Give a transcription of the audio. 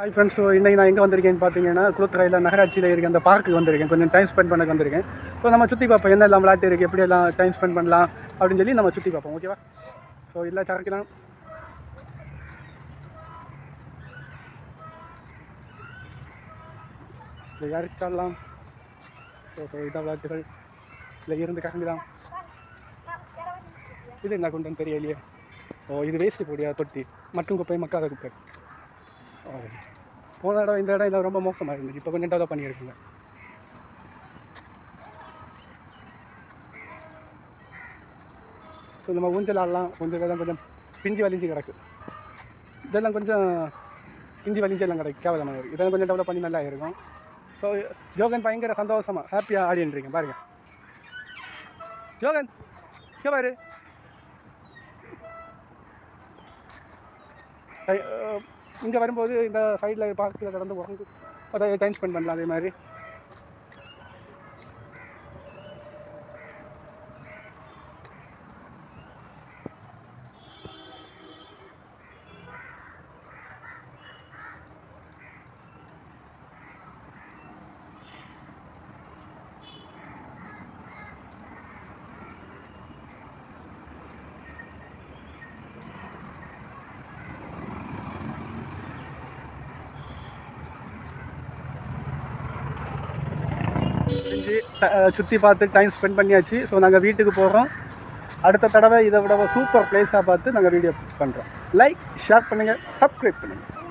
Hi friends so இன்றைக்கி நான் எங்கே வந்திருக்கேன்னு பார்த்தீங்கன்னா குளத்துறையில் நகராட்சியில் இருக்க அந்த பார்க்குக்கு வந்திருக்கேன். கொஞ்சம் டைம் ஸ்பெண்ட் பண்ண வந்திருக்கேன். ஸோ நம்ம சுற்றி பார்ப்போம். என்னெல்லாம் விளையாட்டு இருக்குது எப்படி எல்லாம் டைம் ஸ்பெண்ட் பண்ணலாம்? அப்படின்னு சொல்லி நம்ம சுற்றி பார்ப்போம். ஓகேவா ஸோ இல்லை சரக்கலாம். இல்லை யாரிச்சாடலாம் ஸோ ஸோ இதான் விளையாட்டுகள். இல்லை இருந்து கறந்துலாம் இது என்ன கொண்டு தெரியலையே. ஓ இது வேஸ்ட்டு போடியா தொட்டி. மட்டும் குப்பை மக்காத குப்பை. போன இடம் இந்த இடம் இல்லை ரொம்ப மோசமாக இருந்துச்சு. இப்போ கொஞ்சம் டெவலப் பண்ணியிருக்குங்க. ஸோ நம்ம ஊஞ்சல் ஆடலாம். ஊஞ்சல் இதெல்லாம் கொஞ்சம் பிஞ்சு வலிஞ்சு கிடக்கு. இதெல்லாம் கொஞ்சம் பிஞ்சு வலிஞ்சு எல்லாம் கிடக்கு கேவலமாக இருக்குது இதெல்லாம் கொஞ்சம் டெவலப் பண்ணி நல்லா இருக்கும். ஸோ ஜோகன் பயங்கர சந்தோஷமாக ஹாப்பியாக ஆடின்றீங்க. பாருங்க. ஜோகன் இங்கே பாரு. இங்கே வரும்போது இந்த சைடில் பார்க்கில் கடந்து உறங்கு அதை டைம் ஸ்பெண்ட் பண்ணலாம் அதே மாதிரி. செஞ்சு சுற்றி பார்த்து டைம் ஸ்பெண்ட் பண்ணியாச்சு. ஸோ நாங்கள் வீட்டுக்கு போகிறோம் அடுத்த தடவை இதை விட சூப்பர் பிளேஸாக பார்த்து நாங்கள் வீடியோ பண்ணுறோம் லைக் ஷேர் பண்ணுங்கள் சப்ஸ்கிரைப் பண்ணுங்கள்